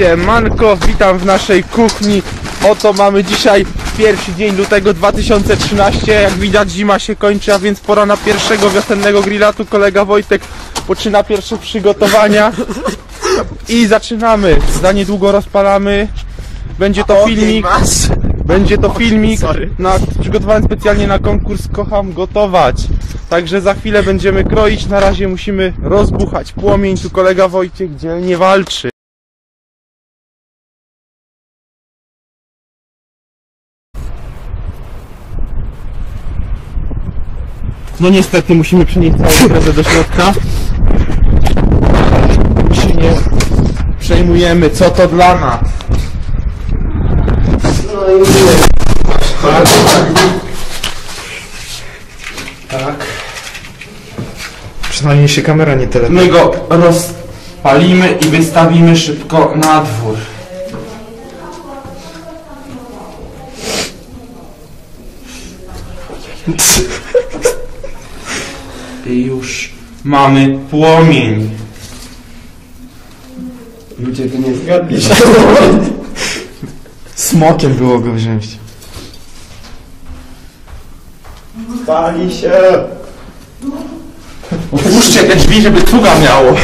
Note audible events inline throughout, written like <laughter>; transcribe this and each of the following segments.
Siemanko, witam w naszej kuchni. Oto mamy dzisiaj pierwszy dzień lutego 2013. Jak widać zima się kończy, a więc pora na pierwszego wiosennego grilla. Tu kolega Wojtek poczyna pierwsze przygotowania. I zaczynamy. Za niedługo rozpalamy. Będzie to filmik. Będzie to filmik na, przygotowany specjalnie na konkurs Kocham Gotować. Także za chwilę będziemy kroić. Na razie musimy rozbuchać płomień. Tu kolega Wojciech dzielnie walczy. No niestety musimy przenieść całą imprezę do środka. Się nie przejmujemy, co to dla nas. Tak. Przynajmniej się kamera nie tyle. My go rozpalimy i wystawimy szybko na dwór. <laughs> I już mamy płomień. Ludzie by nie zgadli się. <laughs> Smokiem było go wziąć. Pali się! Otwórzcie te drzwi, żeby cuga miało.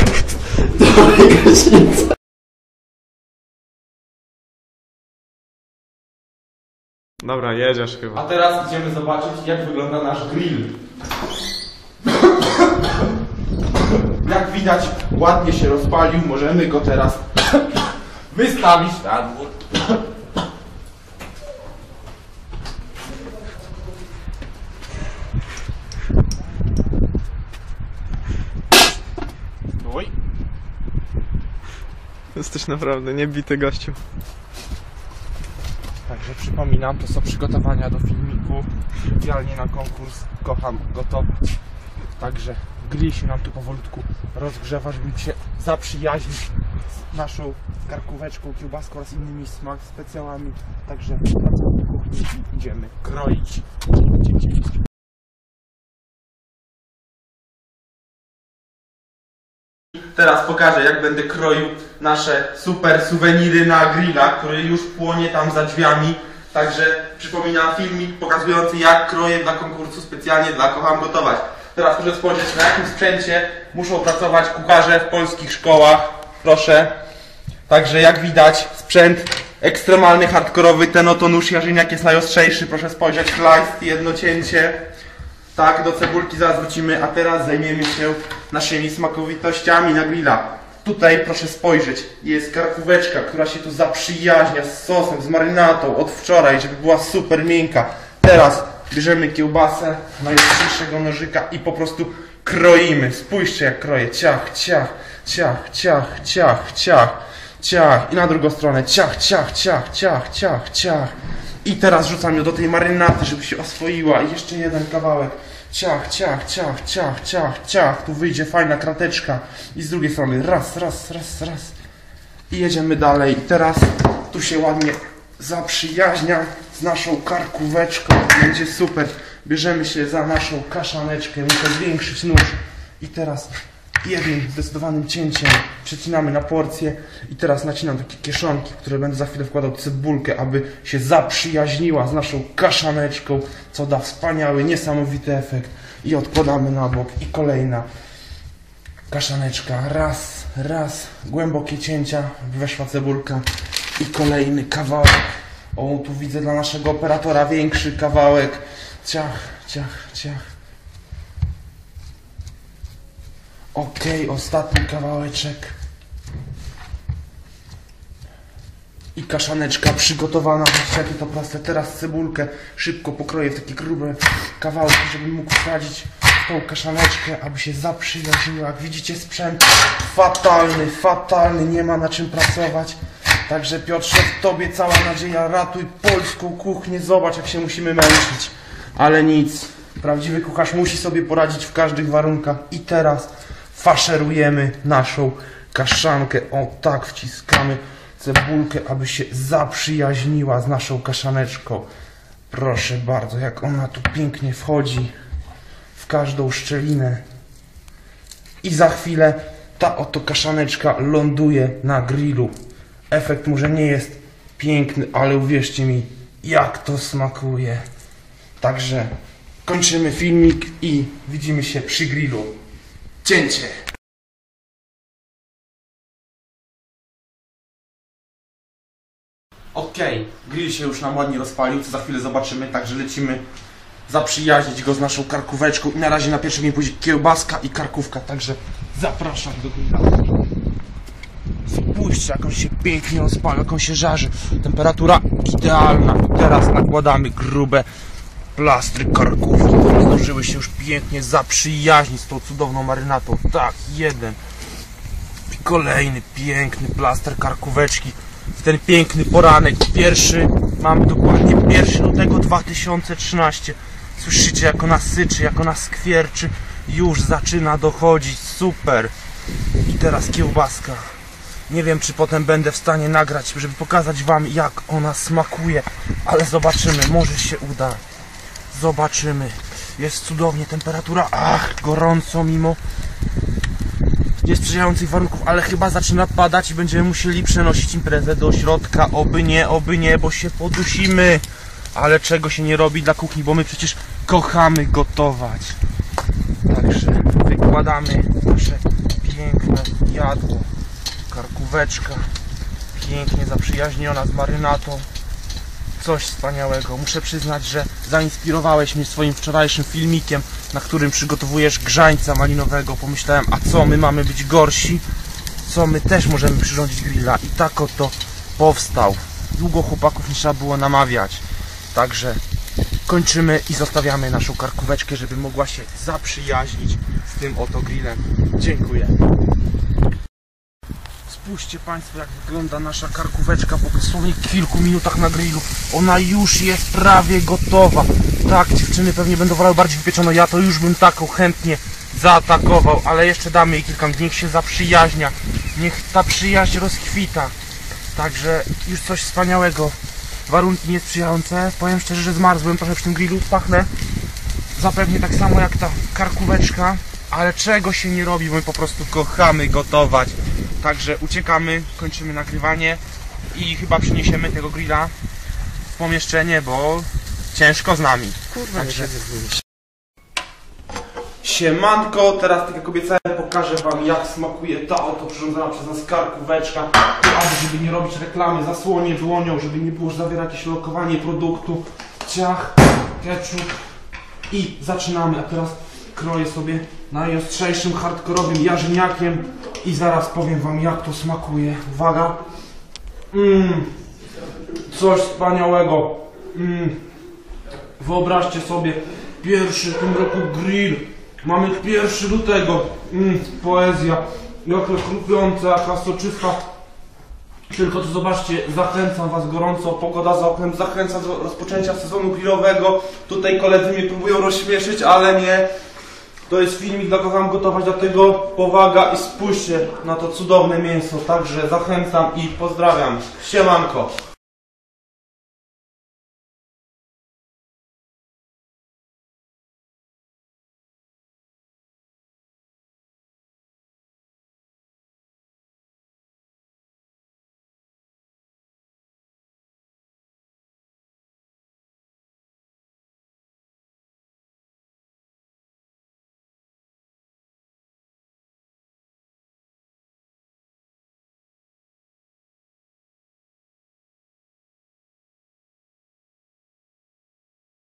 Dobra, jedziesz chyba. A teraz idziemy zobaczyć, jak wygląda nasz grill. Jak widać, ładnie się rozpalił. Możemy go teraz <coughs> wystawić na dwór. Oj. Jesteś naprawdę niebity gościu. Także przypominam, to są przygotowania do filmiku. Specjalnie na konkurs Kocham Gotować. Także grill się nam tu powolutku rozgrzewa, żeby się zaprzyjaźnić z naszą karkóweczką, kiełbaską oraz innymi smak specjalami. Także wracamy do kuchni i idziemy kroić. Teraz pokażę, jak będę kroił nasze super suweniry na grilla, który już płonie tam za drzwiami. Także przypominam filmik pokazujący, jak kroję dla konkursu specjalnie dla Kocham Gotować. Teraz proszę spojrzeć, na jakim sprzęcie muszą pracować kucharze w polskich szkołach. Proszę. Także jak widać, sprzęt ekstremalny, hardkorowy, ten oto nóż jarzyniak jest najostrzejszy. Proszę spojrzeć, chlajst, jedno cięcie. Tak, do cebulki zaraz wrócimy, a teraz zajmiemy się naszymi smakowitościami na grilla. Tutaj proszę spojrzeć, jest karkóweczka, która się tu zaprzyjaźnia z sosem, z marynatą od wczoraj, żeby była super miękka. Teraz bierzemy kiełbasę najostrzejszego nożyka i po prostu kroimy. Spójrzcie jak kroję. Ciach, ciach, ciach, ciach, ciach, ciach, ciach. I na drugą stronę. Ciach, ciach, ciach, ciach, ciach, ciach. I teraz rzucam ją do tej marynaty, żeby się oswoiła. I jeszcze jeden kawałek. Ciach, ciach, ciach, ciach, ciach, ciach. Tu wyjdzie fajna krateczka. I z drugiej strony raz, raz, raz, raz. I jedziemy dalej. I teraz tu się ładnie zaprzyjaźnia z naszą karkóweczką. Będzie super. Bierzemy się za naszą kaszaneczkę. Muszę zwiększyć nóż. I teraz jednym zdecydowanym cięciem przecinamy na porcję i teraz nacinam takie kieszonki, które będę za chwilę wkładał cebulkę, aby się zaprzyjaźniła z naszą kaszaneczką, co da wspaniały, niesamowity efekt. I odkładamy na bok i kolejna kaszaneczka. Raz, raz, głębokie cięcia, weszła cebulka i kolejny kawałek. O, tu widzę dla naszego operatora większy kawałek. Ciach, ciach, ciach. Okej, ostatni kawałeczek. I kaszaneczka przygotowana. Jakie to proste. Teraz cebulkę szybko pokroję w takie grube kawałki, żebym mógł wsadzić tą kaszaneczkę, aby się zaprzyjaźniła. Jak widzicie, sprzęt fatalny, fatalny. Nie ma na czym pracować. Także Piotrze, w Tobie cała nadzieja. Ratuj polską kuchnię. Zobacz, jak się musimy męczyć. Ale nic. Prawdziwy kucharz musi sobie poradzić w każdych warunkach. I teraz faszerujemy naszą kaszankę. O tak wciskamy cebulkę, aby się zaprzyjaźniła z naszą kaszaneczką. Proszę bardzo, jak ona tu pięknie wchodzi w każdą szczelinę. I za chwilę ta oto kaszaneczka ląduje na grillu. Efekt może nie jest piękny, ale uwierzcie mi, jak to smakuje. Także kończymy filmik i widzimy się przy grillu. Cięcie! Okej, grill się już nam ładnie rozpalił, co za chwilę zobaczymy, także lecimy zaprzyjaźnić go z naszą karkóweczką i na razie na pierwszym miejscu pójdzie kiełbaska i karkówka, także zapraszam do grilla. Spójrzcie, jak on się pięknie rozpala, jak on się żarzy. Temperatura idealna. I teraz nakładamy grube plastry karkówki. które Zdążyły się już pięknie zaprzyjaźnić z tą cudowną marynatą. Tak, jeden. I kolejny piękny plaster karkóweczki. W ten piękny poranek. Pierwszy, mamy dokładnie 1 lutego 2013. Słyszycie, jak ona syczy, jak ona skwierczy. Już zaczyna dochodzić. Super. I teraz kiełbaska. Nie wiem, czy potem będę w stanie nagrać, żeby pokazać Wam, jak ona smakuje, ale zobaczymy, może się uda. Zobaczymy. Jest cudownie, temperatura, ach, gorąco mimo niesprzyjających warunków, ale chyba zaczyna padać i będziemy musieli przenosić imprezę do środka. Oby nie, oby nie, bo się podusimy. Ale czego się nie robi dla kuchni, bo my przecież kochamy gotować. Także wykładamy nasze piękne jadło karkóweczka pięknie zaprzyjaźniona z marynatą. Coś wspaniałego. Muszę przyznać, że zainspirowałeś mnie swoim wczorajszym filmikiem na którym przygotowujesz grzańca malinowego. Pomyślałem, a co, my mamy być gorsi? Co, my też możemy przyrządzić grilla? I tak oto powstał. Długo chłopaków nie trzeba było namawiać. Także kończymy i zostawiamy naszą karkóweczkę, żeby mogła się zaprzyjaźnić z tym oto grillem. Dziękuję Spójrzcie Państwo, jak wygląda nasza karkóweczka po dosłownie kilku minutach na grillu. Ona już jest prawie gotowa. Tak, dziewczyny pewnie będą wolały bardziej wypieczoną. Ja to już bym taką chętnie zaatakował, ale jeszcze damy jej kilka minut. Niech się zaprzyjaźnia. Niech ta przyjaźń rozkwita. Także już coś wspaniałego. Warunki niesprzyjające. Powiem szczerze, że zmarzłem trochę przy tym grillu. Pachnę zapewnie tak samo jak ta karkóweczka. Ale czego się nie robi, bo my po prostu kochamy gotować. Także uciekamy, kończymy nagrywanie i chyba przyniesiemy tego grilla w pomieszczenie, bo ciężko z nami. Kurwa, Także-. Siemanko, teraz tak jak obiecałem pokażę wam jak smakuje ta oto przyrządzona przez nas karkóweczka. Ale żeby nie robić reklamy, zasłonię dłonią, żeby nie było, że zawiera jakieś lokowanie produktu. Ciach, ketchup i zaczynamy. A teraz kroję sobie najostrzejszym, hardkorowym jarzeniakiem i zaraz powiem wam jak to smakuje. Uwaga. Mmm, coś wspaniałego. Mmm. Wyobraźcie sobie, pierwszy w tym roku grill. Mamy pierwszy lutego. Mm, poezja. Jaka chrupiąca, jaka soczysta. Tylko to zobaczcie, zachęcam Was gorąco, pogoda za oknem zachęca do rozpoczęcia sezonu grillowego. Tutaj koledzy mnie próbują rozśmieszyć, ale nie. To jest filmik dla kocham gotować, dlatego powaga i spójrzcie na to cudowne mięso. Także zachęcam i pozdrawiam. Siemanko.